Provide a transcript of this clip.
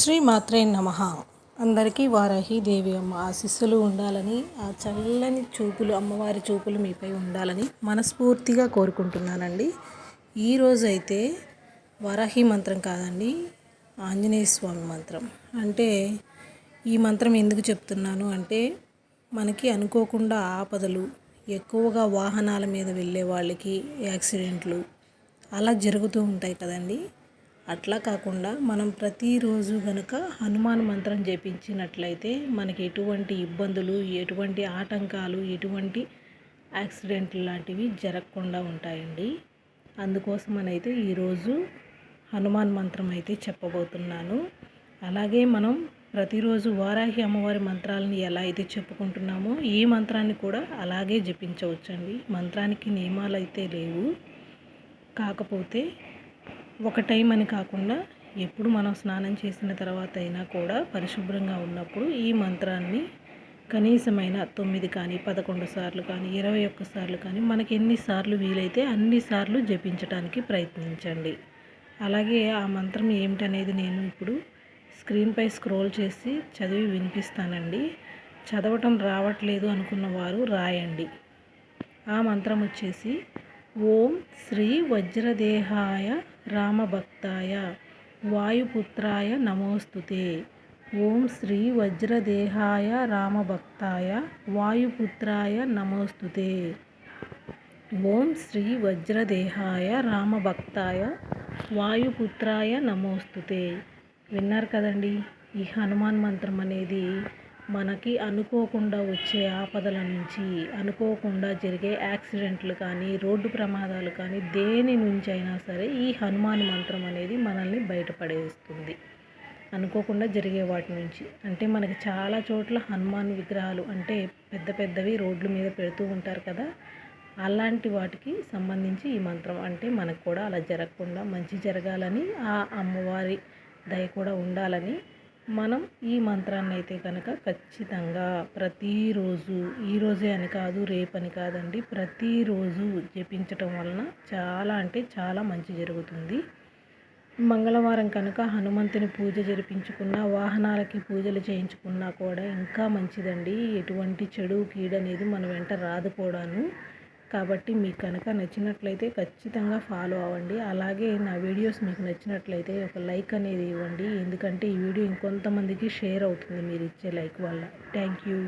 శ్రీ మాత్రే నమ. అందరికీ వారాహి దేవి అమ్మ ఆశీస్సులు ఉండాలని ఆ చల్లని చూపులు అమ్మవారి చూపులు మీపై ఉండాలని మనస్ఫూర్తిగా కోరుకుంటున్నానండి. ఈరోజు అయితే వారాహి మంత్రం కాదండి ఆంజనేయ స్వామి మంత్రం. అంటే ఈ మంత్రం ఎందుకు చెప్తున్నాను అంటే మనకి అనుకోకుండా ఆపదలు ఎక్కువగా వాహనాల మీద వెళ్ళే వాళ్ళకి యాక్సిడెంట్లు అలా జరుగుతూ ఉంటాయి కదండి. అట్లా కాకుండా మనం ప్రతిరోజు కనుక హనుమాన్ మంత్రం జపించినట్లయితే మనకి ఎటువంటి ఇబ్బందులు ఎటువంటి ఆటంకాలు ఎటువంటి యాక్సిడెంట్లు లాంటివి జరగకుండా ఉంటాయండి. అందుకోసమనైతే ఈరోజు హనుమాన్ మంత్రం అయితే చెప్పబోతున్నాను. అలాగే మనం ప్రతిరోజు వారాహి అమ్మవారి మంత్రాలను ఎలా అయితే చెప్పుకుంటున్నామో ఈ మంత్రాన్ని కూడా అలాగే జపించవచ్చండి. మంత్రానికి నియమాలు అయితే లేవు. కాకపోతే ఒక టైం అని కాకుండా ఎప్పుడు మనం స్నానం చేసిన తర్వాత అయినా కూడా పరిశుభ్రంగా ఉన్నప్పుడు ఈ మంత్రాన్ని కనీసమైన తొమ్మిది కానీ పదకొండు సార్లు కానీ ఇరవై ఒక్క సార్లు కానీ మనకి ఎన్నిసార్లు వీలైతే అన్నిసార్లు జపించడానికి ప్రయత్నించండి. అలాగే ఆ మంత్రం ఏమిటనేది నేను ఇప్పుడు స్క్రీన్పై స్క్రోల్ చేసి చదివి వినిపిస్తానండి. చదవటం రావట్లేదు అనుకున్న వారు రాయండి. ఆ మంత్రం వచ్చేసి ఓం శ్రీ వజ్రదేహాయ రామభక్తాయ వాయుపుత్రాయ నమోస్తుతే. ఓం శ్రీ వజ్రదేహాయ రామభక్తాయ వాయుపుత్రాయ నమోస్తుతే. ఓం శ్రీ వజ్రదేహాయ రామభక్తాయ వాయుపుత్రాయ నమోస్తుతే. విన్నారు కదండి ఈ హనుమాన్ మంత్రం అనేది మనకి అనుకోకుండా వచ్చే ఆపదల నుంచి అనుకోకుండా జరిగే యాక్సిడెంట్లు కానీ రోడ్డు ప్రమాదాలు కానీ దేని నుంచి అయినా సరే ఈ హనుమాన్ మంత్రం అనేది మనల్ని బయటపడేస్తుంది. అనుకోకుండా జరిగే వాటి నుంచి. అంటే మనకి చాలా చోట్ల హనుమాన్ విగ్రహాలు అంటే పెద్ద పెద్దవి రోడ్ల మీద పెడుతూ ఉంటారు కదా అలాంటి వాటికి సంబంధించి ఈ మంత్రం అంటే మనకు కూడా అలా జరగకుండా మంచి జరగాలని ఆ అమ్మవారి దయ కూడా ఉండాలని మనం ఈ మంత్రాన్ని అయితే కనుక ఖచ్చితంగా ప్రతిరోజు ఈరోజే అని కాదు రేపని కాదండి ప్రతిరోజు జపించటం వలన చాలా అంటే చాలా మంచి జరుగుతుంది. మంగళవారం కనుక హనుమంతుని పూజ జరిపించుకున్న వాహనాలకి పూజలు చేయించుకున్నా కూడా ఇంకా మంచిదండి. ఎటువంటి చెడు కీడనేది మన వెంట రాదు కూడాను. కాబట్టి మీకు కనుక నచ్చినట్లయితే ఖచ్చితంగా ఫాలో అవ్వండి. అలాగే నా వీడియోస్ మీకు నచ్చినట్లయితే ఒక లైక్ అనేది ఇవ్వండి. ఎందుకంటే ఈ వీడియో ఇంకొంతమందికి షేర్ అవుతుంది మీరు ఇచ్చే లైక్ వల్ల. Thank you